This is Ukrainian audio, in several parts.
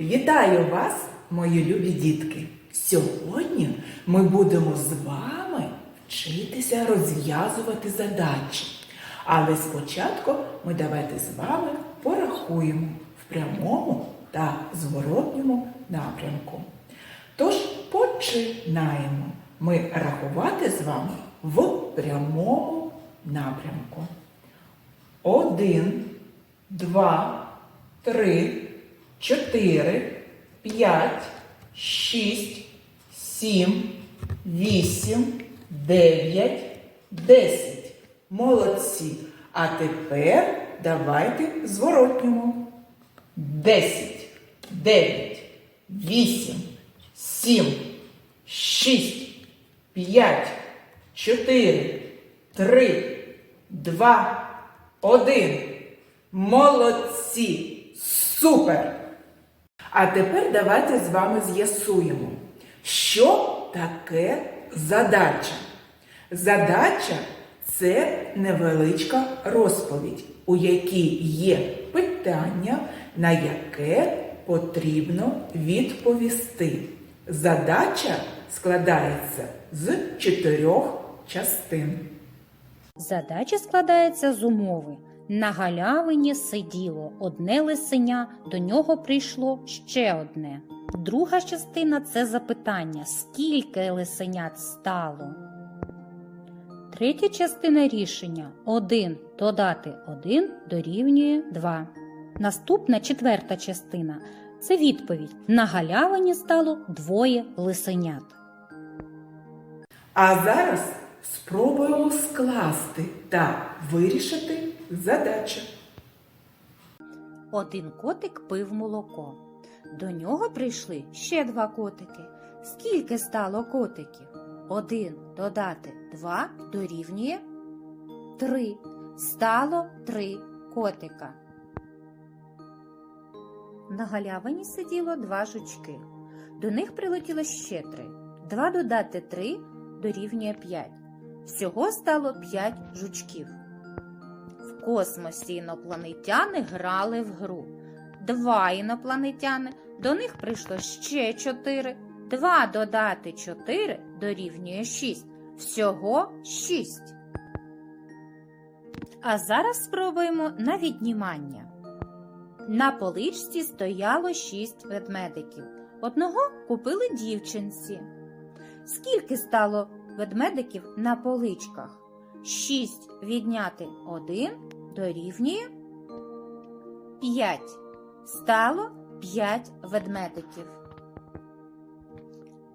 Вітаю вас, мої любі дітки! Сьогодні ми будемо з вами вчитися розв'язувати задачі. Але спочатку ми давайте з вами порахуємо в прямому та зворотньому напрямку. Тож починаємо ми рахувати з вами в прямому напрямку. Один, два, три, чотири, п'ять, шість, сім, вісім, дев'ять, десять. Молодці. А тепер давайте зворотньому. Десять, дев'ять, вісім, сім, шість, п'ять, чотири, три, два, один. Молодці! Супер! А тепер давайте з вами з'ясуємо, що таке задача. Задача це невеличка розповідь, у якій є питання, на яке потрібно відповісти. Задача складається з чотирьох частин. Задача складається з умови. На галявині сиділо одне лисеня, до нього прийшло ще одне. Друга частина це запитання, скільки лисенят стало. Третя частина рішення 1 додати 1 дорівнює 2. Наступна четверта частина це відповідь. На галявині стало двоє лисенят. А зараз спробуємо скласти та вирішити задачу. Один котик пив молоко. До нього прийшли ще два котики. Скільки стало котиків? Один додати два дорівнює три. Стало три котика. На галявині сиділо два жучки. До них прилетіло ще три. Два додати три дорівнює п'ять. Всього стало п'ять жучків. В космосі інопланетяни грали в гру. Два інопланетяни, до них прийшло ще чотири. Два додати чотири дорівнює шість. Всього шість. А зараз спробуємо на віднімання. На поличці стояло шість ведмедиків. Одного купили дівчинці. Скільки стало ведмедиків на поличках? Шість відняти один дорівнює п'ять. Стало п'ять ведмедиків.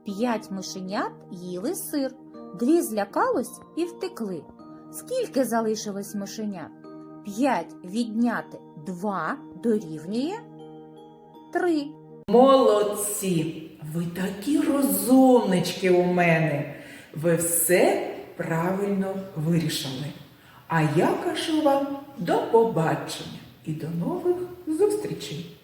П'ять мишенят їли сир. Дві злякалось і втекли. Скільки залишилось мишенят? П'ять відняти два дорівнює три. Молодці! Ви такі розумнички у мене. Ви все правильно вирішили. А я кажу вам до побачення і до нових зустрічей!